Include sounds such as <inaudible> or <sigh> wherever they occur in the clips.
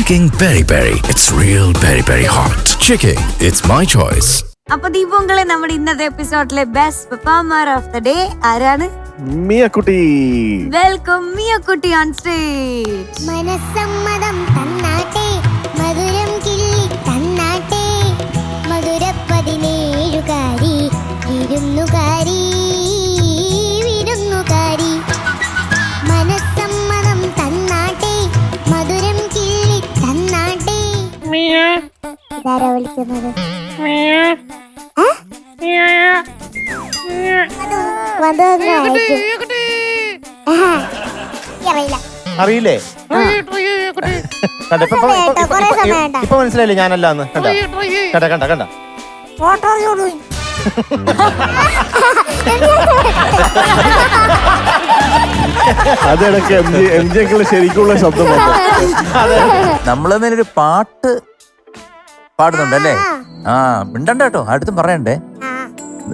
Chicken peri peri it's real peri peri hot Chicken, it's my choice അപ്പൊ ദീപങ്ങളെ നമ്മുടെ ഇന്നത്തെ എപ്പിസോഡിലെ best performer of the day ആരാണ്? മിയക്കുട്ടി. വെൽക്കം മിയക്കുട്ടി ഓൺ സ്റ്റേജ് മനസ്സമ്മതം തന്നാട്ടെ മധുരം കിള്ളി തന്നാട്ടെ. മധുര പതിനേഴുകാരി വിരുന്നുകാരി ഇതാരാ വിളിക്കുന്നത്? ആ? വധു വന്നായിരിക്കും. ആഹാ. അറിയില്ല. അറിയില്ലേ? കണ്ട ഇപ്പൊ മനസ്സിലായില്ലേ ഞാനല്ലാന്ന് കണ്ട? കണ്ട കണ്ട കണ്ട? അതിടക്ക് എം ജി എം ജി ശരിക്കുള്ള ശബ്ദം നമ്മളെന്നൊരു ഒരു പാട്ട് പാടുന്നുണ്ടല്ലേ? ആ മിണ്ടണ്ട കേട്ടോ. അടുത്തും പറയണ്ടേ.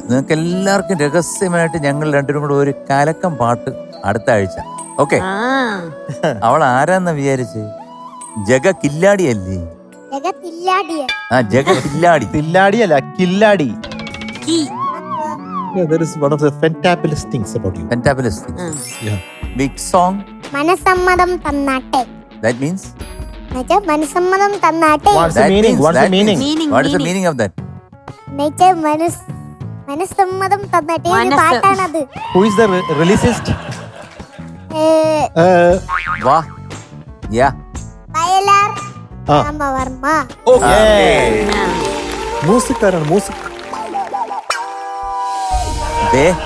നിങ്ങൾക്ക് എല്ലാവർക്കും രഹസ്യമായിട്ട് ഞങ്ങൾ രണ്ടുപേരും കൂടെ ഒരു കലക്കം പാട്ട് അടുത്ത ആഴ്ച. ഓക്കെ. അവൾ ആരാന്ന വിചാരിച്ച്? ജഗ കില്ലാടിയല്ലേ ആ ജഗ കില്ലാടി കില്ലാടിയല്ല കില്ലാടി. കീ. That is one of the fantabulous things about you. Fantabulous Yeah. Big song മനസമ്മതം തന്നാട്ടെ. ദാറ്റ് മീൻസ് എന്നുവെച്ചാ മനസ്സമ്മതം തന്നാട്ടെ. What's the meaning? What's the meaning? Meaning, what is the meaning. Meaning of എന്നുവെച്ചാ മനസ് മനസ്സമ്മതം തന്നാട്ടെ. ഒരു മനസ്സ്. പാട്ടാണത്. Who is the re- releasist? ഏ, uh, വാ. യാ. വയലാർ ആ. രാമവർമ്മ. മ്യൂസിക് ആരാണ് മ്യൂസിക്. ദേ.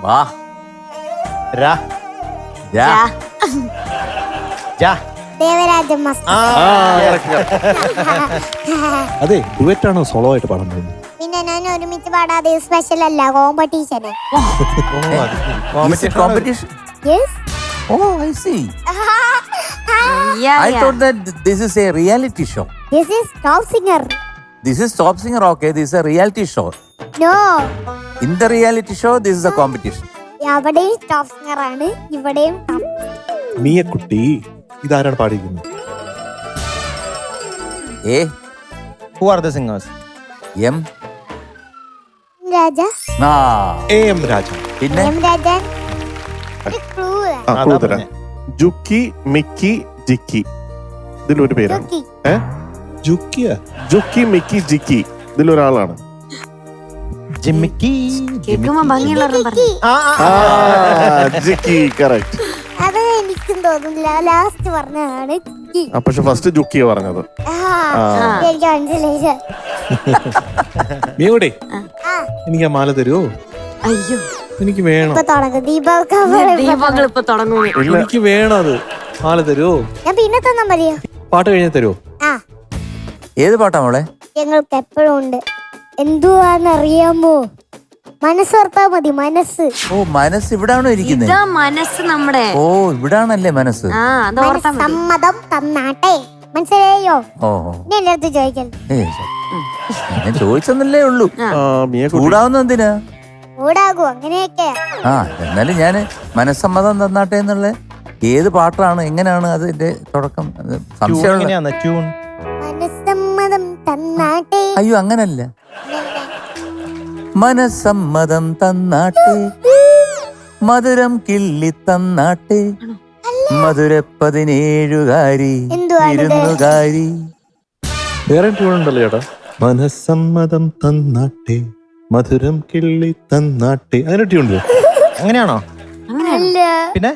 വാ. രാ. ജാ ജാ. ദേവരാജ അതെ ഡുവറ്റാണോ സോളോ ആയിട്ട് പാടാൻ പോകുന്നത് പിന്നെ ഞാൻ ഒരുമിച്ച് പാടാതെ സ്പെഷ്യൽ അല്ല കോമ്പറ്റീഷന് competition oh I see I. Thought that this is a reality show this is top singer this is top singer okay this a reality show no in the reality show this is a competition അവിടെയും top singer ആണ് ഇവിടെയും. മിയക്കുട്ടി. ഇതാരാണ് പാടിയിരിക്കുന്നത്? A who are the singers M? Raja. ആ. A M Raja. പിന്നെ? M Rajan ഒരു clue ആ, തരാം. ജുക്കി മിക്കി ജിക്കി. ഇതിലൊരു പേരാണ്. നോക്കി ഏ? ജുക്കിയ ജുക്കി മിക്കി ജിക്കി. ഇതിലൊരാളാണ്. ജിമ്മിക്കി. കേൾക്കുമ്പോ ഭംഗിയുള്ളവരും പറഞ്ഞു. ജിക്കി കറക്റ്റ് അത് എനിക്കും തോന്നുന്നില്ല. ലാസ്റ്റ് പറഞ്ഞതാണ് ജിക്കി. പക്ഷെ ഫസ്റ്റ് ജുക്കിയ പറഞ്ഞത്. എനിക്ക് മനസ്സിലായില്ല. എനിക്ക് ആ മാല തരുമോ അയ്യോ. എനിക്ക് വേണം. ഇപ്പൊ തുടങ്ങും. ദീപക് ദീപങ്ങൾ ഇപ്പൊ തുടങ്ങും. എനിക്ക് വേണം അത്. മാല തരുമോ ഞാൻ പിന്നെ തന്നാ മതിയോ? പാട്ട് കഴിഞ്ഞാൽ തരുമോ ആ. ഏത് പാട്ടാ മോളെ? ഞങ്ങൾക്ക് എപ്പോഴും ഉണ്ട്. എന്തുവാന്നറിയാമോ? മനസ്സോർത്താ മതി മനസ്സ്. ഓ മനസ്സ് ഇവിടാണോ ഇരിക്കുന്നത് ഇതാ മനസ്സ് നമ്മുടെ. ഓ ഇവിടാണല്ലേ മനസ്സ്? ആ അത് ഓർത്താ മതി. സമ്മതം തന്നാട്ടെ. മനസ്സിലായോ? ഓ ഓ. ഇനി എന്റെ അടുത്ത് ചോദിക്കൽ ഏയ് ഞാൻ ചോദിച്ചെന്നല്ലേ ഉള്ളൂ. മിയ ചൂടാവുന്ന എന്തിനാ? കൂടാകൂ അങ്ങനെയൊക്കെ. ആ എന്നാലും ഞാൻ മനസ്സമ്മതം തന്നാട്ടെ എന്നുള്ള ഏത് പാട്ടാണ് എങ്ങനെയാണ് അതിന്റെ തുടക്കം? അത് സംശയമുള്ള ട്യൂൺ മനസ്സമ്മതം തന്നാട്ടെ. അയ്യോ അങ്ങനല്ല. മനസ്സമ്മതം തന്നാട്ടെ. മധുരം കിള്ളി തന്നാട്ടെ. മധുര പതിനേഴുകാരി ഇരുന്നുകാരി വേറെ ചേട്ടാ. മനസ്സമ്മതം തന്നാട്ടെ. മധുരം കിള്ളി തന്നാട്ടെ. അങ്ങനെ ട്യൂൺ അങ്ങനെയാണോ? അങ്ങനെ അല്ല. പിന്നെ?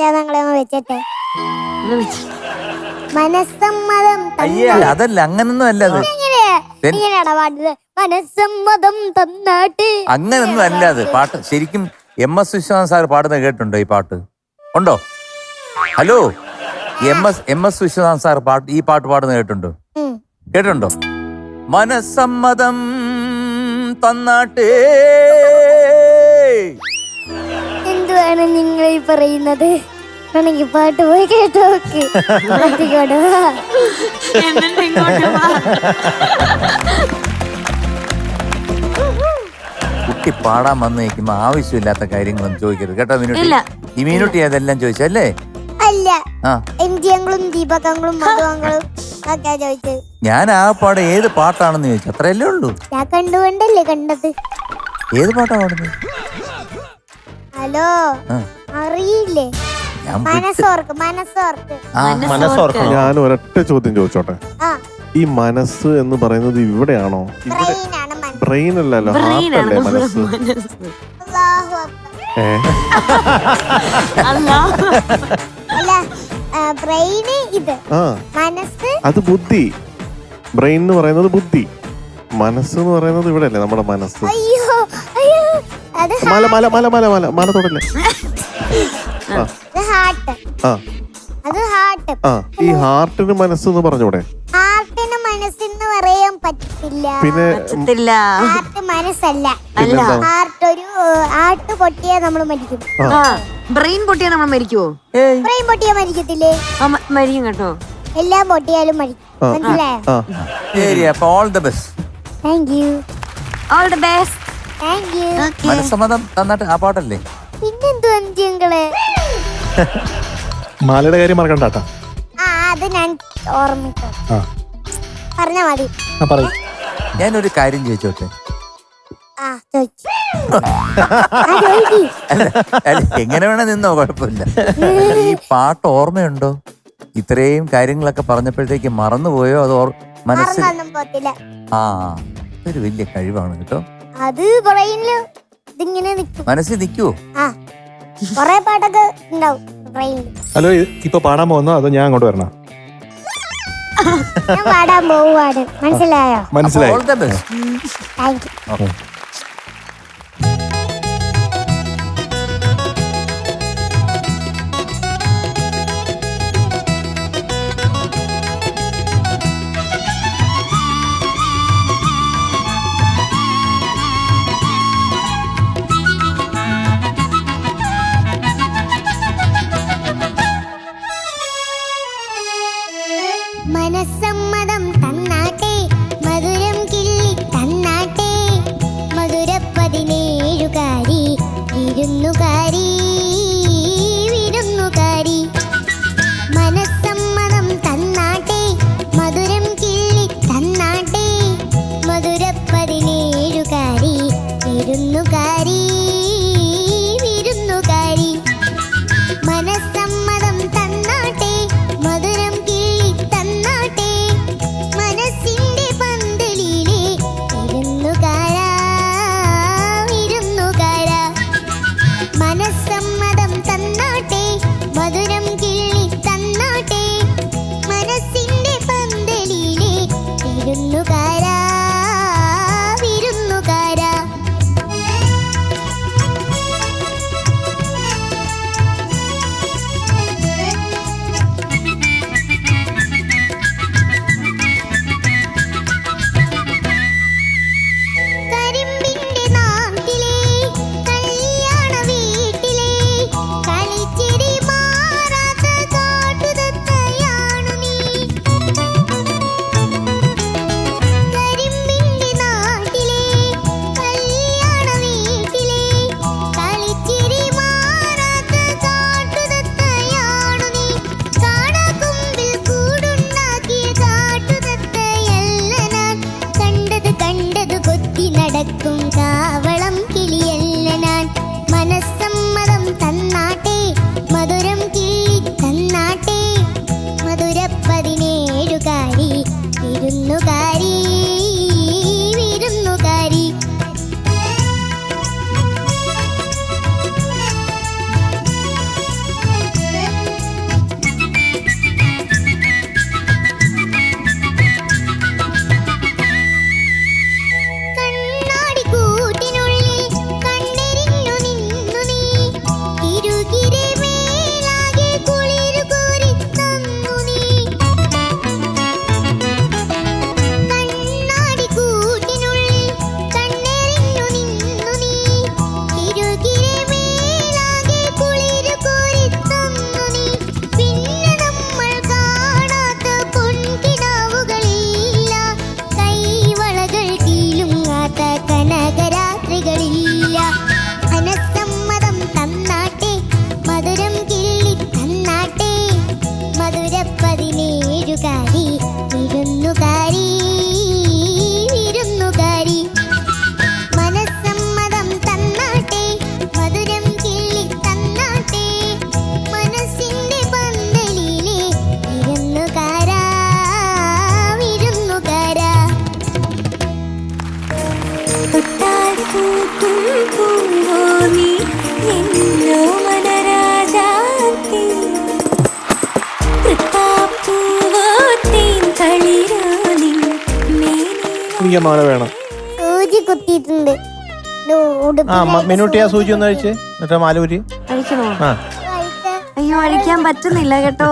ഞങ്ങളെ വെച്ചിട്ടെ. ഒന്ന് വെച്ച്. മനസ്സമ്മതം അയ്യേ അതല്ല അങ്ങനൊന്നും അല്ല അത്. അങ്ങനൊന്നും അല്ല അത്. പാട്ട് ശരിക്കും എം എസ് വിശ്വനാഥ് സാർ പാടുന്ന കേട്ടിട്ടുണ്ടോ ഈ പാട്ട്? ഉണ്ടോ? Hello? M S M S Viswanath sir പാട്ട് ഈ പാട്ട് പാടുന്ന കേട്ടിട്ടുണ്ടോ? കേട്ടുണ്ടോ കേട്ടിട്ടുണ്ടോ? മനസ്സമ്മതം തന്നാട്ടേ. എന്തുവാണ് നിങ്ങൾ ഈ പറയുന്നത്? ആണെങ്കിൽ പാട്ട് പോയി വാ. കുട്ടി പാടാൻ വന്നു നിൽക്കുമ്പോ ആവശ്യമില്ലാത്ത കാര്യങ്ങളൊന്നും ചോദിക്കരുത് കേട്ടോ ഇല്ല. മീനുട്ടി ഈ മീനുട്ടി അതെല്ലാം ചോദിച്ചല്ലേ അല്ല? ആ. എം ദീപകങ്ങളും മധുവങ്ങളും ഒക്കെ ചോദിച്ചത്. ഞാൻ ആ പാട ഏത് പാട്ടാണെന്ന് ചോദിച്ചു. അത്രയല്ലേ ഉള്ളൂ? ഞാൻ കണ്ടുകൊണ്ടല്ലേ കണ്ടത്. ഏത് പാട്ടാ പാടുന്നത്? ഹലോ. ആ. അറിയില്ലേ? ഞാൻ മനസ്സോർക്ക് മനസ്സോർക്ക്. ആ, മനസ്സോർക്കണം ഞാൻ ഒരൊറ്റ ചോദ്യം ചോദിച്ചോട്ടെ? ആ. ഈ മനസ്സ് എന്ന് പറയുന്നത് ഇവിടെയാണോ? ഇവിടെ ബ്രെയിൻ മനസ്സ്. ബ്രെയിൻ അല്ലല്ലോ Brain ആണ് ഹാർട്ടല്ലേ മനസ്സ്? മനസ്സ്. അല്ലാഹു അക്ബർ. ഏ? അല്ല. അല്ല ബ്രെയിന് ഇത്. ആ. മനസ്സ്. അത് ബുദ്ധി. ബ്രെയിൻ എന്ന് പറയുന്നത് ബുദ്ധി. മനസ്സ് എന്ന് പറയുന്നത് ഇവിടെ അല്ലേ നമ്മുടെ മനസ്സ്? അയ്യോ അയ്യോ. അത് മല മല മല മല മല മല തൊടല്ലേ? ആ. ഹാർട്ട് ആ. അത് ഹാർട്ട് ആ. ഈ ഹാർട്ടിന് മനസ്സ് എന്ന് പറഞ്ഞൂടെ? ഹാർട്ടിന് മനസ്സെന്ന് പറയാൻ പറ്റില്ല പിന്നെ പറ്റത്തില്ല. ഹാർട്ട് മനസ്സല്ല. അല്ല ഹാർട്ട് ഒരു ഹാർട്ട് പൊട്ടിയാ നമ്മൾ മരിക്കും. ആ. ബ്രെയിൻ പൊട്ടിയാ നമ്മൾ മരിക്കുവോ? ഏയ് ബ്രെയിൻ പൊട്ടിയാ മരിക്കത്തില്ലേ? ആ മ- മരിക്കും കേട്ടോ. എല്ലാം പൊട്ടിയാലും മരിക്കും. ആ. മനസ്സിലായോ? ആ. ശരി അപ്പൊ all the best thank you all the best thank you മനസ്സമ്മതം തന്നിട്ട് ആ പാട്ടല്ലേ? പിന്നെന്തു അഞ്ചുങ്ങൾ മാലയുടെ കാര്യം മറക്കണ്ടാ ആ അത് ഞാൻ ഓർമ്മിക്കാം. ആ. പറഞ്ഞാ മതി. ആ പറയും. ഞാനൊരു കാര്യം ചോദിച്ചോട്ടെ? ആ ചോദിച്ചു ആ ചോദിക്ക്. അല്ല അല്ല, എങ്ങനെ വേണേ നിന്നോ കുഴപ്പമില്ല. ഈ പാട്ട് ഓർമ്മയുണ്ടോ? ഇത്രയും കാര്യങ്ങളൊക്കെ പറഞ്ഞപ്പോഴത്തേക്ക് മറന്നുപോയോ? അത് ഓർ മനസ്സിൽ മറന്നൊന്നും പോത്തില്ല. ആ ഒരു വലിയ കഴിവാണ് കേട്ടോ. അത് ബ്രെയിനിൽ ഇതിങ്ങനെ നിക്കും മനസ്സിൽ നിൽക്കുവോ ആ കൊറേ പാട്ടൊക്കെ ഉണ്ടാവും ബ്രെയിനിൽ ഹലോ ഇത് ഇപ്പൊ പാടാൻ പോകുന്നോ? അതോ ഞാൻ അങ്ങോട്ട് വരണോ? ഞാൻ പാടാൻ പോവാണ് മനസ്സിലായോ? മനസ്സിലായി. All the best thank you എനിക്ക് മാല വേണം. സൂചി കുത്തിയിട്ടുണ്ട്. ആ മെനുട്ടിയാ മെനൂട്ടി ആ സൂചി ഒന്ന് കഴിച്ച് എന്നിട്ട് മാലൂരി. ഊരി ആ. കഴിച്ച് അയ്യോ അഴിക്കാൻ പറ്റുന്നില്ല കേട്ടോ.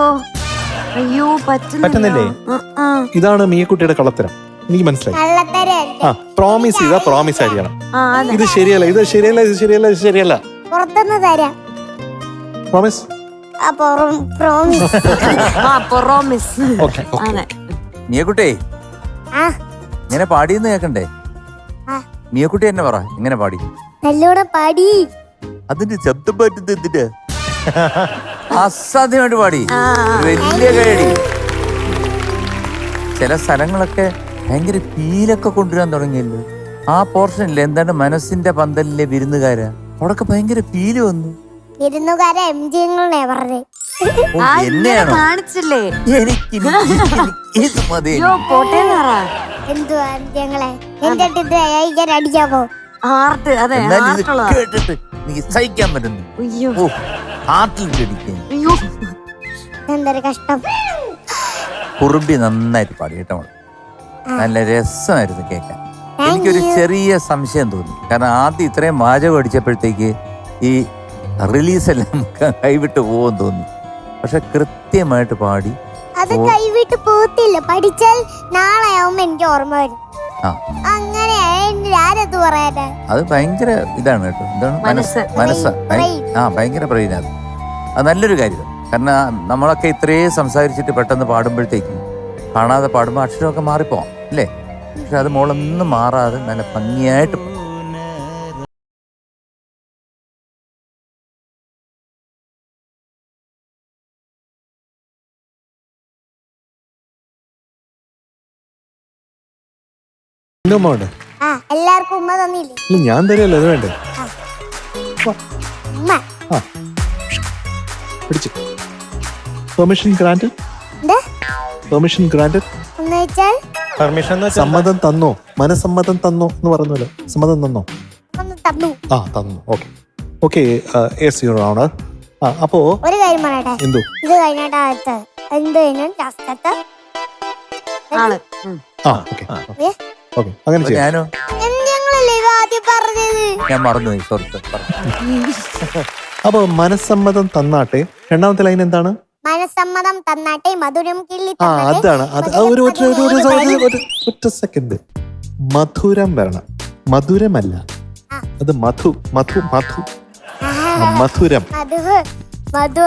അയ്യോ പറ്റുന്നില്ല? ആ, ആ. ഇതാണ് മീക്കുട്ടിയുടെ കള്ളത്തരം. എനിക്ക് മനസ്സിലായി. ആ പ്രോമിസ് ചെയ്താ പ്രോമിസ് ആയിരിക്കണം ആ ഇത് ശരിയല്ല ഇത് ശരിയല്ല ഇത് ശരിയല്ല ഇത് ശരിയല്ല. പുറത്തുനിന്ന് തരാം. പ്രോമിസ് ആ പ്രോമിസ് <laughs> ആ ഓക്കെ മിയക്കുട്ടി. ആ. ഇങ്ങനെ പാടിയെന്ന് കേക്കണ്ടേ? ആ. മിയക്കുട്ടി എന്നെ പറ ഇങ്ങനെ പാടി. നല്ലോണം പാടി. അതിന്റെ ശബ്ദം പറ്റുന്നത് എന്തിന്റെ അസാധ്യമായിട്ട് പാടി. വലിയ കൈയടി ചില സ്ഥലങ്ങളൊക്കെ ഭയങ്കര പീലൊക്കെ കൊണ്ടുവരാൻ തുടങ്ങിയല്ലോ. ആ പോർഷനില്ലേ എന്താണ് മനസ്സിന്റെ പന്തലിലെ വിരുന്നുകാരാ? അവിടൊക്കെ ഭയങ്കര പീൽ വന്നു. വിരുന്നുകാരെ എം ജി എന്നെയാണോ? കാണിച്ചില്ലേ? എനിക്ക് ഇത് മതി. എന്തുവാ ഞങ്ങളെ? എന്നിട്ട് ഇത് ഞാൻ അടിക്കാമോ? ഹാർട്ട് അതെ എന്നാൽ ഇത് ഹാർട്ടുള്ള കേട്ടിട്ട് എനിക്ക് സഹിക്കാൻ പറ്റുന്നു. അയ്യോ. ഓ ഹാർട്ടിൽ പിടിക്കുന്നു അയ്യോ. എന്തൊരു കഷ്ടം. കുറുമ്പി നന്നായിട്ട് പാടി കേട്ടോ മോളെ. നല്ല രസമായിരുന്നു കേൾക്കാൻ. എനിക്കൊരു ചെറിയ സംശയം തോന്നി. കാരണം ആദ്യം ഇത്രയും വാചകം അടിച്ചപ്പോഴത്തേക്ക് ഈ റിലീസ് എല്ലാം കൈവിട്ട് പോകുമെന്ന് തോന്നി. പക്ഷെ കൃത്യമായിട്ട് പാടി അത് ഓ. കൈവിട്ട് പോത്തില്ല. പഠിച്ചാൽ നാളെ ആവുമ്പോ എനിക്ക് ഓർമ്മ വരും. അങ്ങനെ ഞാനത് പറയാനാ. അത് ഭയങ്കര ഇതാണ് കേട്ടോ. എന്താണ്? മനസ്സ് മനസ്സ്. മനസ്സ് Brain. ആ ഭയങ്കര ബ്രെയിനാണ് അത്. നല്ലൊരു കാര്യം. കാരണം നമ്മളൊക്കെ ഇത്രയും സംസാരിച്ചിട്ട് പെട്ടെന്ന് പാടുമ്പോഴത്തേക്കും കാണാതെ പാടുമ്പോൾ അക്ഷരമൊക്കെ മാറിപ്പോവാം അല്ലേ? പക്ഷെ അത് മോളൊന്നും മാറാതെ നല്ല ഭംഗിയായിട്ട് എന്റെ ആ എല്ലാവർക്കും ഉമ്മ തന്നില്ലേ? ഞാൻ തരല്ലോ അത് വേണ്ടേ? ഉമ്മ. ആ. പിടിച്ചു. പെർമിഷൻ ഗ്രാൻഡ് എന്താ? പെർമിഷൻ ഗ്രാൻഡ് എന്ന് വെച്ചാൽ? പെർമിഷൻ സമ്മതം തന്നോ? മനസമ്മതം തന്നോ എന്ന് പറഞ്ഞല്ലോ സമ്മതം തന്നോ? ഒന്ന് തന്നു. ആ തന്നു. Okay okay yes your honour ആ അപ്പോ ഒരു കാര്യം പറയട്ടെ? എന്തോ? ഇത് കഴിഞ്ഞിട്ട് അടുത്ത എന്ത് കഴിഞ്ഞാൽ ലാസ്റ്റത്തെ ആൾ. ആ ഓക്കെ ഏ? ഓക്കെ അങ്ങനെ അപ്പൊ ചെയ്യാം. ഞാനോ? ഞാൻ മറന്നുപോയി സോറി അപ്പൊ മനസ്സമ്മതം തന്നാട്ടെ. രണ്ടാമത്തെ ലൈൻ എന്താണ്? മനസ്സമ്മതം തന്നാട്ടെ മധുരം കിള്ളി ആ അതാണ്. അത് ഒരു ഒറ്റ ഒരു- ഒരു- ഒരു- ഒരു- ഒറ്റ സെക്കൻഡ് മധുരം വരണം. മധുരമല്ല. അത് മധു മധു മധു. ആ, മധുരം. മധു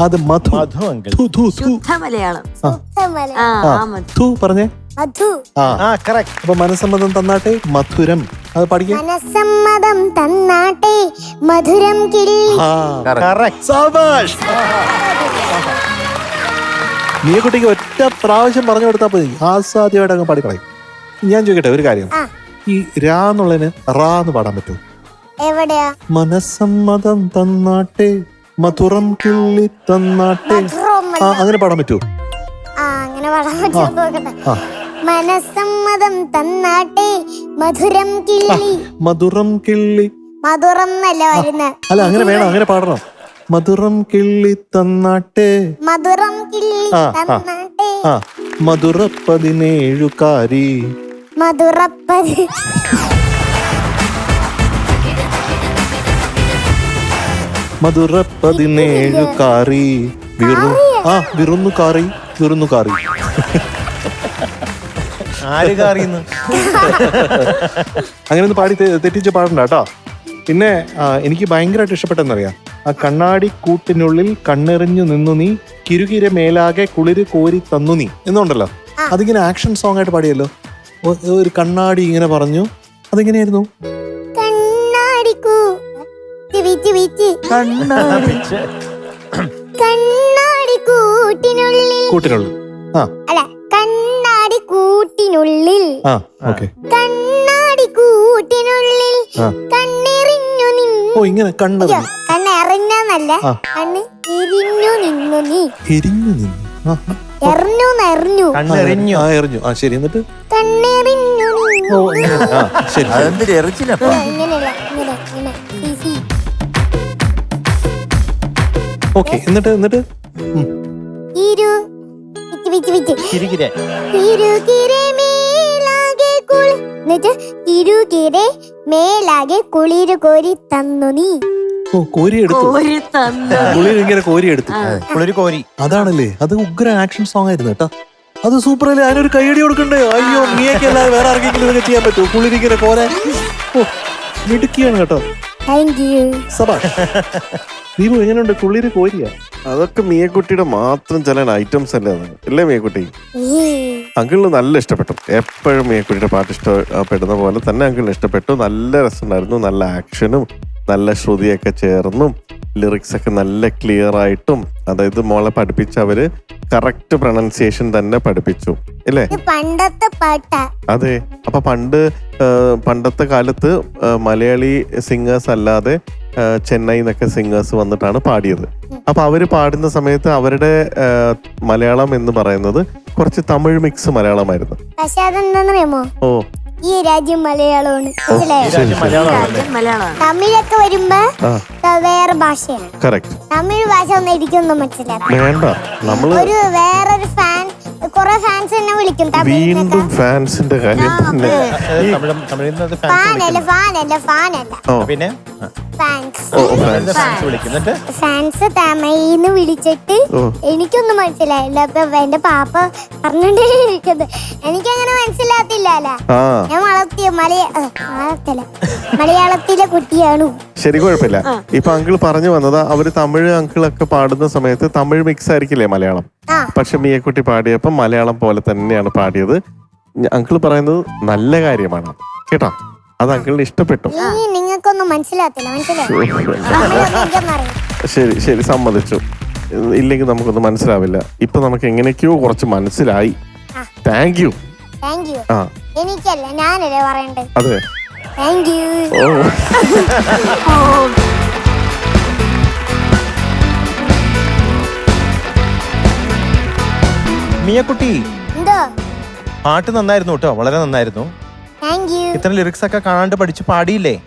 അത് മധു. മധു അങ്കിൾ. ശുദ്ധ മലയാളം ആ. ആ, ആ മതി ഥു പറഞ്ഞേ. മധു. ആ. കറക്റ്റ് അപ്പൊ മനസ്സമ്മതം തന്നാട്ടെ? മധുരം. അത് പഠിക്കാം. മനസ്സമ്മതം തന്നാട്ടെ. മധുരം കിളി. ആ കറക്റ്റ് സാബാഷ്. നീ കുട്ടിക്ക് ഒറ്റ പ്രാവശ്യം പറഞ്ഞു കൊടുത്താൽ മതി ആസ്വാദ്യമായിട്ട് അങ്ങ് പാടിക്കളയും. ഞാൻ ചോദിക്കട്ടെ ഒരു കാര്യം. ഈ രാ എന്നുള്ളതിന് റാ എന്ന് പാടാൻ പറ്റുമോ? എവിടെയാ? മനസ്സമ്മതം തന്നാട്ടെ. മധുരം കിള്ളി തന്നാട്ടെ. ആ അങ്ങനെ പാടാൻ പറ്റുമോ? ആ അങ്ങനെ പാടാൻ പറ്റുമോ. മനസ്സമ്മതം തന്നാട്ടെ. മധുരം കിള്ളി. മധുരം കിള്ളി. മധുരം എന്നല്ല വരുന്ന അല്ല അങ്ങനെ വേണം അങ്ങനെ പാടണം. മധുരം കിള്ളി തന്നാട്ടെ. മധുരം കിള്ളി ആ, ആ. തന്നാട്ടെ. ആ മധുര പതിനേഴുകാരി മധുറപ്പത് മധുര പതിനേഴുകാരി വിറു ആ വിറുന്നു കാറി വിറുന്നു കാറി. ആര് അങ്ങനെ ഒന്ന് പാടി തെ- തെറ്റിച്ച് പാടണ്ട കേട്ടോ. പിന്നെ ആ, എനിക്ക് ഭയങ്കരമായിട്ട് ഇഷ്ടപ്പെട്ടെന്നറിയാം. ആ കണ്ണാടി കൂട്ടിനുള്ളിൽ കണ്ണെറിഞ്ഞു നിന്നു നീ കിരുകിര മേലാകെ കുളിര് കോരി തന്നു നീ എന്നുണ്ടല്ലോ. അതിങ്ങനെ ആക്ഷൻ സോങ് ആയിട്ട് പാടിയല്ലോ. ഒ- ഒരു കണ്ണാടി ഇങ്ങനെ പറഞ്ഞു. അതെങ്ങനെയായിരുന്നു? കണ്ണാടിക്കൂ കണ്ണാടി കൂട്ടിനുള്ളിൽ കൂട്ടിനുള്ളിൽ. ആ. അല്ല കൂട്ടിനുള്ളിൽ ആ ഓക്കെ. കണ്ണാടി കൂട്ടിനുള്ളിൽ കണ്ണെറിഞ്ഞു നിന്നു. ഓ ഇങ്ങനെ കണ്ണെറിഞ്ഞു. കണ്ണെറിഞ്ഞല്ല കണ്ണ് എരിഞ്ഞു നിന്നു നീ. എരിഞ്ഞു നിന്നു. ആ, എറിഞ്ഞു എറിഞ്ഞു കണ്ണെറിഞ്ഞു. ആ എറിഞ്ഞു. ആ ശരി എന്നിട്ട്? കണ്ണെറിഞ്ഞു നിന്നു. ഓ ശരി. അതെന്തൊരു എറിച്ചില്ലപ്പാ ഇങ്ങനെയല്ല ഇങ്ങനെ ഇങ്ങനെ. ഓക്കെ എന്നിട്ട് എന്നിട്ട്. ഇരു കിരികിരെ കുളി. മേലാകെ കുളിര് കോരി തന്നു നീ. ഓ കോരി എടുത്തു. തന്നു. പുള്ളി ഇങ്ങനെ കോരി എടുത്തു. കോരി. അതാണല്ലേ അത് ഉഗ്ര ആക്ഷൻ സോങ് ആയിരുന്നു കേട്ടോ. അത് സൂപ്പർ അല്ലേ? അതിനൊരു കൈയടി കൊടുക്കണ്ടേ? അയ്യോ നീയൊക്കെ അല്ലാതെ വേറെ ആർക്കെങ്കിലും ഇതൊക്കെ ചെയ്യാൻ പറ്റുമോ? കുളിരിങ്ങനെ കോരാൻ. ഓ മിടുക്കിയാണ് കേട്ടോ. താങ്ക് യു സബാഷ് <laughs> ദീപു എങ്ങനെയുണ്ട്? കുളിര് കോരിയ? അതൊക്കെ മിയക്കുട്ടിയുടെ മാത്രം ചില ഐറ്റംസ് അല്ലേ അത്? അല്ലേ മിയക്കുട്ടി അങ്കിളിന് നല്ല ഇഷ്ടപ്പെട്ടു. എപ്പോഴും മിയക്കുട്ടിയുടെ പാട്ട് ഇഷ്ടപ്പെടുന്ന പോലെ തന്നെ അങ്കിളിന് ഇഷ്ടപ്പെട്ടു. നല്ല രസമുണ്ടായിരുന്നു. നല്ല ആക്ഷനും നല്ല ശ്രുതിയൊക്കെ ചേർന്നും ലിറിക്സ് ഒക്കെ നല്ല ക്ലിയർ ആയിട്ടും അതായത് മോളെ പഠിപ്പിച്ച അവർ കറക്റ്റ് പ്രൊണൗൺസിയേഷൻ തന്നെ പഠിപ്പിച്ചു. ഇല്ലേ? പണ്ടത്തെ പാട്ട. അതെ. അപ്പൊ പണ്ട് പണ്ടത്തെ കാലത്ത് മലയാളി സിംഗേഴ്സ് അല്ലാതെ ചെന്നൈന്നൊക്കെ ചെന്നൈ നിന്നൊക്കെ സിംഗേഴ്സ് വന്നിട്ടാണ് പാടിയത്. അപ്പൊ അവർ പാടുന്ന സമയത്ത് അവരുടെ മലയാളം എന്ന് പറയുന്നത് കുറച്ച് തമിഴ് മിക്സ് മലയാളമായിരുന്നു. പക്ഷെ അതെന്താന്നറിയാമോ ഓ. ഈ രാജ്യം മലയാളമാണ്. തമിഴൊക്കെ വരുമ്പോ വേറെ ഭാഷയാണ്. തമിഴ് ഭാഷ ഒന്നും എനിക്കൊന്നും മനസ്സിലാക്കും വേണ്ട. നമ്മൾ ഒരു വേറൊരു ഫാൻ കുറെ ഫാൻസ് എന്നെ വിളിക്കും. വീണ്ടും ഫാൻസിന്റെ കാര്യം തന്നെ. അതായത് തമിഴ് തമിഴിൽ നിന്ന് അത് fans ഫാനല്ല വിളിക്കും. ഫാനല്ല ഫാനല്ല ഓ. പിന്നെ? Fans oh fans fans. വിളിക്കും. എന്നിട്ട്? ഫാൻസ് തമിഴിന്ന് വിളിച്ചിട്ട് ഓ. എനിക്കൊന്നും മനസ്സിലായില്ല. അപ്പൊ എന്റെ പാപ്പ പറഞ്ഞോണ്ടിരിക്കുന്നത് എനിക്കങ്ങനെ മനസ്സിലാത്തില്ലല്ല ആ. ഞാൻ വളർത്തിയ മലയ ഏ, വളർത്തല. മലയാളത്തിലെ കുട്ടിയാണു. ശരി കുഴപ്പമില്ല. ഇപ്പൊ അങ്കിൾ പറഞ്ഞു വന്നത് അവർ തമിഴ് അങ്കിൾ ഒക്കെ പാടുന്ന സമയത്ത് തമിഴ് മിക്സ് ആയിരിക്കില്ലേ മലയാളം? പക്ഷെ മിയക്കുട്ടി പാടിയപ്പോൾ മലയാളം പോലെ തന്നെയാണ് പാടിയത്. അങ്കിൾ പറയുന്നത് നല്ല കാര്യമാണ്. കേട്ടോ? അത് അങ്കിളിന് ഇഷ്ടപ്പെട്ടു. നിങ്ങൾക്കൊന്നും മനസ്സിലാത്തില്ല ശരി ശരി. സമ്മതിച്ചു. ഇല്ലെങ്കിൽ നമുക്കൊന്നും മനസ്സിലാവില്ല. ഇപ്പൊ നമുക്ക് എങ്ങനെയൊക്കെയോ കുറച്ച് മനസ്സിലായി. താങ്ക് യു എനിക്കല്ല ഞാനല്ലേ പറയണ്ടേ? അതെ. Thank U <laughs> മിയക്കുട്ടി. എന്തോ? പാട്ട് നന്നായിരുന്നു കേട്ടോ വളരെ നന്നായിരുന്നു. താങ്ക് യു ഇത്ര ലിറിക്സ് ഒക്കെ കാണാണ്ട് പഠിച്ച് പാടിയില്ലേ?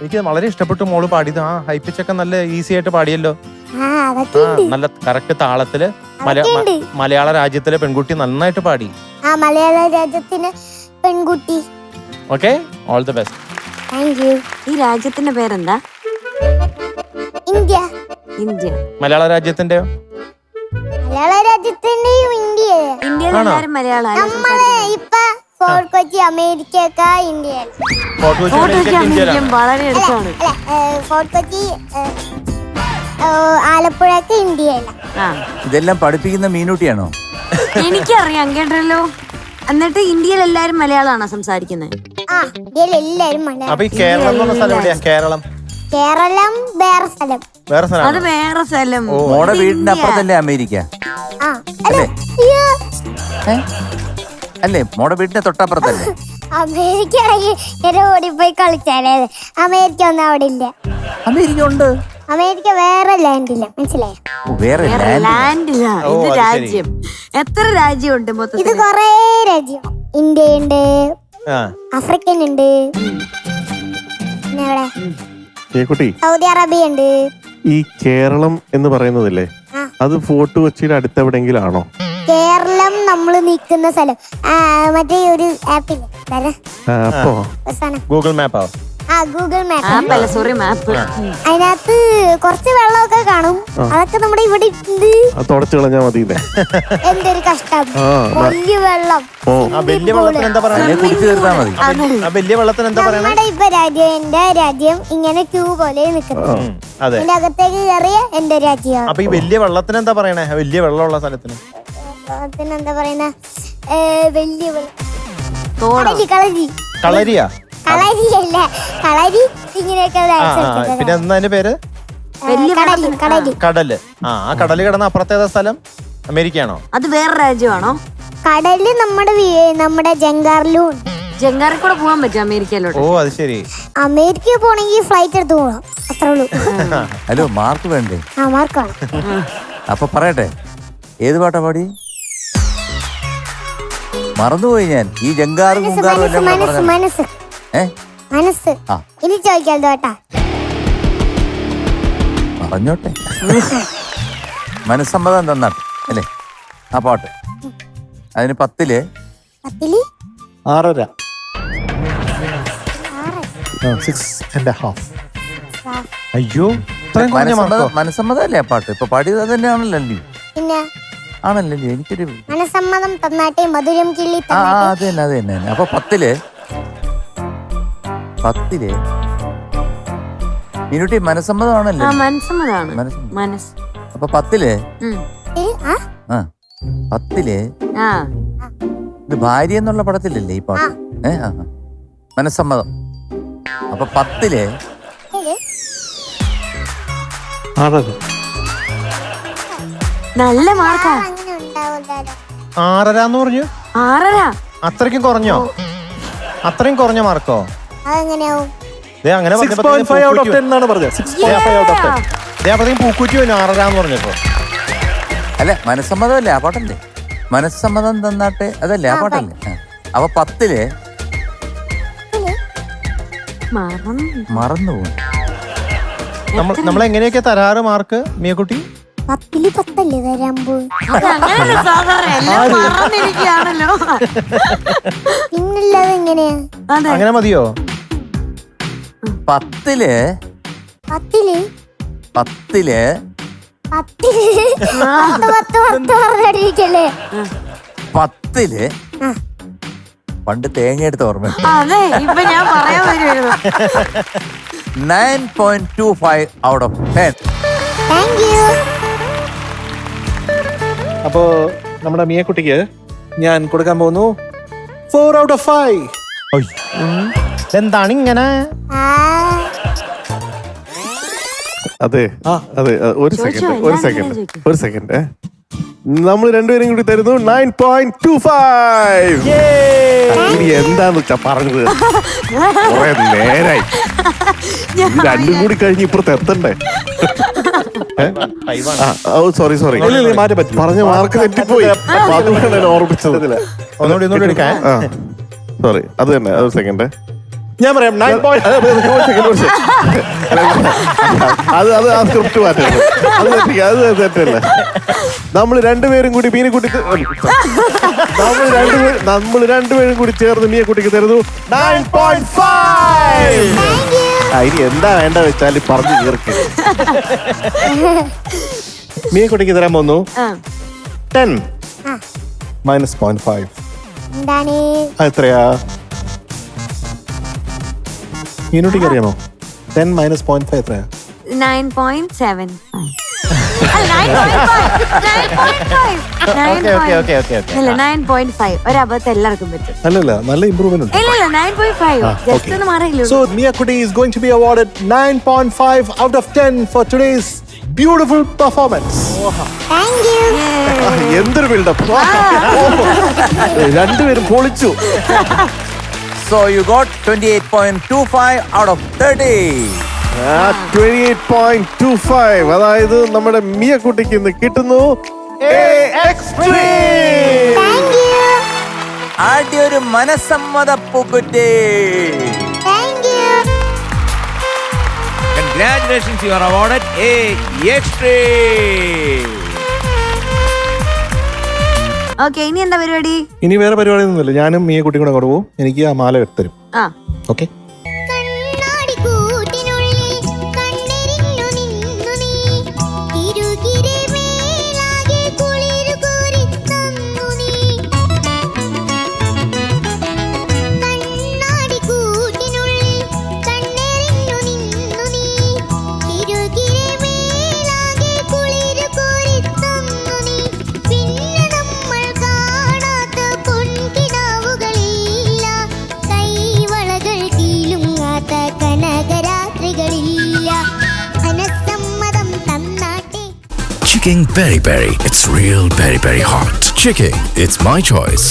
എനിക്ക് വളരെ ഇഷ്ടപ്പെട്ടു മോൾ പാടിയത്. ആ ഹൈപ്പിച്ചൊക്കെ നല്ല ഈസി ആയിട്ട് പാടിയല്ലോ. ആ നല്ല കറക്റ്റ് താളത്തിൽ മല- മ- അതൊക്കെയുണ്ട്. മലയാള രാജ്യത്തിലെ പെൺകുട്ടി നന്നായിട്ട് പാടി. ആ മലയാള രാജ്യത്തിന് പെൺകുട്ടി. Okay all the best thank you ഈ രാജ്യത്തിന്റെ പേരെന്താ? ഇന്ത്യ. ഇന്ത്യ. മലയാള രാജ്യത്തിന്റെയോ? മലയാള രാജ്യത്തിന്റെയും ഇന്ത്യ ഇന്ത്യയിൽ? എല്ലാരും നമ്മൾ ഇപ്പൊ fort Kochi America India fort Kochi photo America ഇന്ത്യയിലാണ്. വളരെ അടുത്താണ്. അല്ല ഏ, ഫോർട്ട് കൊച്ചി ആലപ്പുഴക്ക് ഇന്ത്യയിലാണ് ആ. ഇതെല്ലാം പഠിപ്പിക്കുന്ന മീനൂട്ടിയാണോ? എനിക്കറിയാം കേട്ടല്ലോ. എന്നിട്ട് ഇന്ത്യയിൽ എല്ലാരും മലയാളമാണോ സംസാരിക്കുന്നത് ആ ഇന്ത്യയിൽ എല്ലാരും മലയാളം. അപ്പൊ ഈ കേരളം എന്ന് പറഞ്ഞ സ്ഥലം എവിടെയാ? കേരളം. കേരളം വേറെ സ്ഥലം. വേറെ അത് സ്ഥലമാണ് വേറെ സ്ഥലം. മോടെ വീടിന്റെ. അപ്പുറത്തല്ലേ അമേരിക്ക? ആ അല്ല? അല്ലേ? അയ്യോ, ഏ? അല്ലേ മോടെ വീടിന്റെ തൊട്ടപ്പുറത്തല്ലേ? അമേരിക്ക ആണെങ്കിൽ എന്നെ ഓടിപ്പോയി കളിച്ചാലേ അമേരിക്ക ഒന്നും അവിടെ ഇല്ല. അമേരിക്ക ഉണ്ട്. അമേരിക്ക വേറെ ലാൻഡില്ല മനസ്സിലായോ? ഓ, വേറെ വേറെ ലാൻഡ് ലാൻഡിലാ ഓ, ഇത് അത് ശരി. രാജ്യം. എത്ര രാജ്യമുണ്ട് ഇത് മൊത്തത്തിൽ കൊറേ രാജ്യം. ഇന്ത്യ ഉണ്ട് ആ. ആഫ്രിക്കൻ ഉണ്ട്. പിന്നെ എവിടെ? സൗദി അറേബ്യ ഉണ്ട് ഈ കേരളം എന്ന് പറയുന്നതില്ലേ. അത് ഫോർട്ട് കൊച്ചിയുടെ അടുത്തെവിടെങ്കിലും ആണോ കേരളം നമ്മൾ നിൽക്കുന്ന സ്ഥലം. മറ്റേ ഒരു ആപ്പിൽ അപ്പോ. ഗൂഗിൾ മാപ്പ് ആവും ആ ഗൂഗിൾ മാപ്പ് അല്ല സോറി മാപ്പ് അതിനകത്ത് കുറച്ച് വെള്ളമൊക്കെ കാണും. അതൊക്കെ നമ്മുടെ ഇവിടെ ഇട്ടുണ്ട് തുടച്ചു കളഞ്ഞാ മതി എന്തൊരു കഷ്ടം. വലിയ വെള്ളം. ആ വലിയ വെള്ളത്തിന് എന്താ വലിയ വെള്ളത്തിന് എന്താ പറയണേ? നമ്മുടെ ഇപ്പൊ രാജ്യം എന്റെ രാജ്യം ഇങ്ങനെ ക്യൂ പോലെ നിൽക്കുന്നു. അകത്തേക്ക് കയറിയ എന്റെ രാജ്യം. അപ്പൊ ഈ വലിയ വെള്ളത്തിന് എന്താ പറയണേ? വലിയ വെള്ളമുള്ള സ്ഥലത്തിന്. അതിനെന്താ പറയുന്ന വലിയ വെള്ളം കളരി കളരി അല്ല കളരിയല്ല കളരി ഇങ്ങനെയൊക്കെ ആ. പിന്നെ എന്താ അതിന്റെ പേര്? വലിയ കടൽ കടൽ കടൽ. ആ ആ കടൽ കിടന്ന അപ്പുറത്തെ ഏതാ സ്ഥലം? അമേരിക്കയാണോ? അത് വേറെ രാജ്യമാണോ? കടൽ നമ്മുടെ വീ- നമ്മുടെ ജങ്കാറിലും ജങ്കാറിൽ കൂടെ പോകാൻ പറ്റും അമേരിക്കയിലോട്ട്? ഓ അത് ശരി. അമേരിക്ക പോണെങ്കിൽ ഫ്ലൈറ്റ് എടുത്ത് പോകണം അത്രേ ഉള്ളൂ. ഹലോ മാർക്ക് വേണ്ടേ? ആ മാർക്കാണ് അപ്പൊ പറയട്ടെ ഏത് പാട്ടാ പാടി? മറന്നുപോയി ഞാൻ. ഈ ജങ്കാറും മനസ്സ് കുങ്കാറും മനസ്സ് എല്ലാം മനസ്സ് പറഞ്ഞ മനസ്സ്. ഏ മനസ്സ്. ഇനി ചോദിക്കാം കേട്ടാ പറഞ്ഞോട്ടെ. മനസ്സമ്മതം തന്നാട്ടെ അല്ലേ? ആ പാട്ട്. അതിന് പത്തിൽ? പത്തിൽ? ആറര. സിക്സ് ആൻഡ് ഹാഫ് അയ്യോ മനസ്സമ്മതല്ലേ ആ പാട്ട്? ഇപ്പൊ പാടിയത് അത് തന്നെയാണല്ലോ പിന്നെ? ആണല്ലോ? എനിക്കൊരു മനസ്സമ്മതം തന്നാട്ടെ മധുരം കിള്ളി ആ അത് തന്നെ അത് തന്നെ. അപ്പൊ പത്തിൽ? പത്തിൽ. മിനുട്ടി മനസ്സമ്മതമാണല്ലോ? ആ മനസ്സമ്മതാണ് മനസ്സമ്മതം. മനസ് അപ്പൊ പത്തിൽ? ഏ, ആ? പത്തിൽ ആ. ഇത് ഭാര്യ എന്നുള്ള പടത്തിലല്ലേ ഈ പാട്ട്? ഏ ആ. മനസ്സമ്മതം. അപ്പൊ പത്തിൽ? നല്ല മാർക്കാ. ആറര എന്ന് പറഞ്ഞു? ആറര. അത്രയ്ക്കും കുറഞ്ഞോ? അത്രയും കുറഞ്ഞ മാർക്കോ? അതെങ്ങനെയാവും? ദേ അങ്ങനെ സിക്സ് പറഞ്ഞപ്പോ point five out of ten എന്നാണ് പറഞ്ഞത്. Six point five out of ten പൂക്കുറ്റി പറഞ്ഞപ്പോ. അല്ല മനസ്സമ്മതമല്ലേ? ആ പാട്ടല്ലേ? മനസ്സമ്മതം തന്നാട്ടെ അതല്ലേ ആ പാട്ടല്ലേ. അപ്പൊ പത്തിൽ മറന്നു. പോകും നമ്മൾ നമ്മൾ എങ്ങനെയൊക്കെ തരാറ് മാർക്ക് മിയക്കുട്ടി? പത്തിൽ പത്തല്ലേ തരാൻ എങ്ങനെയാ അങ്ങനെ മതിയോ? പത്തിൽ പത്തിൽ? പത്തിൽ പത്തിൽ? പത്ത് പത്ത് പത്ത് പറഞ്ഞിരിക്കല്ലേ പത്തിൽ. പണ്ട് തേങ്ങ എടുത്ത ഓർമ്മ അതെ ഇപ്പൊ ഞാൻ പറയാൻ വരുമായിരുന്നു nine point two five out of ten. Thank you അപ്പോ നമ്മുടെ മിയക്കുട്ടിക്ക് ഞാൻ കൊടുക്കാൻ പോകുന്നു. ഫോർ ഔട്ട് ഓഫ് ഫൈവ് എന്താണ് ഇങ്ങനെ അതെ അതെ ഒരു സെക്കൻഡ് ഒരു സെക്കൻഡ് ഒരു സെക്കൻഡ് നമ്മൾ രണ്ടുപേരും കൂടി തരുന്നു നയൻ പോയിന്റ് ടു ഫൈവ് ഇനി എന്താന്ന് വെച്ചാ പറഞ്ഞത്? കുറെ നേരായി. രണ്ടും കൂടി കഴിഞ്ഞ് ഇപ്പുറത്ത് എത്തണ്ടേ? Sorry sorry. പറഞ്ഞ മാർക്ക് തെറ്റിപ്പോയി. അതുകൊണ്ടാണ് ഓർമ്മിച്ചത്. ഒന്നുകൂടി ഒന്നുകൂടി എടുക്കാൻ സോറി അത് തന്നെ ഒരു സെക്കൻഡ് ഞാൻ പറയാം നയൻ പോയിന്റ് അത് അത് ആ സ്ക്രിപ്റ്റ് മാറ്റരുത്. അത് തെറ്റിക്ക അത് തെറ്റല്ല. നമ്മൾ രണ്ടുപേരും കൂടി മീനെക്കുട്ടി നമ്മൾ രണ്ടുപേരും നമ്മൾ രണ്ടുപേരും കൂടി ചേർന്ന് മീനെക്കുട്ടിക്ക് തരുന്നു. നയൻ പോയിന്റ് ഫൈവ് ഇനി എന്താ വേണ്ട വെച്ചാൽ പറഞ്ഞു തീർക്കും. മിയക്കുട്ടിക്ക് തരാൻ പോന്നു. ആ. ടെൻ മൈനസ് പോയിന്റ് ഫൈവ് എത്രയാ? മീനുട്ടിക്ക് അറിയാമോ? ടെൻ മൈനസ് പോയിന്റ് ഫൈവ് എത്രയാ? നയൻ പോയിന്റ് സെവൻ അല്ലല്ല നല്ല ഇംപ്രൂവ്മെന്റ് ഉണ്ട്. Miyakudi is going to be awarded 9.5 out of 10 for today's beautiful performance എന്തൊരു ബിൽഡപ്പ് <laughs> രണ്ടുപേരും പൊളിച്ചു. <laughs> Eight point two five out of thirty twenty eight point two five അതായത് നമ്മുടെ മിയക്കുട്ടിക്ക് ഇന്ന് കിട്ടുന്നു ആദ്യ ഒരു മനസ്സമ്മത പൂക്കുറ്റി. Congratulations you are awarded a extra okay ഇനി എന്താ പരിപാടി? ഇനി വേറെ പരിപാടി ഒന്നുമില്ല ഞാനും മിയക്കുട്ടിയും കൂടെ അങ്ങോട്ട് പോകും എനിക്ക് ആ മാല എടുത്തരും ആ. Okay Chicken Berry Berry. It's real berry berry hot. Chicken. It's my choice.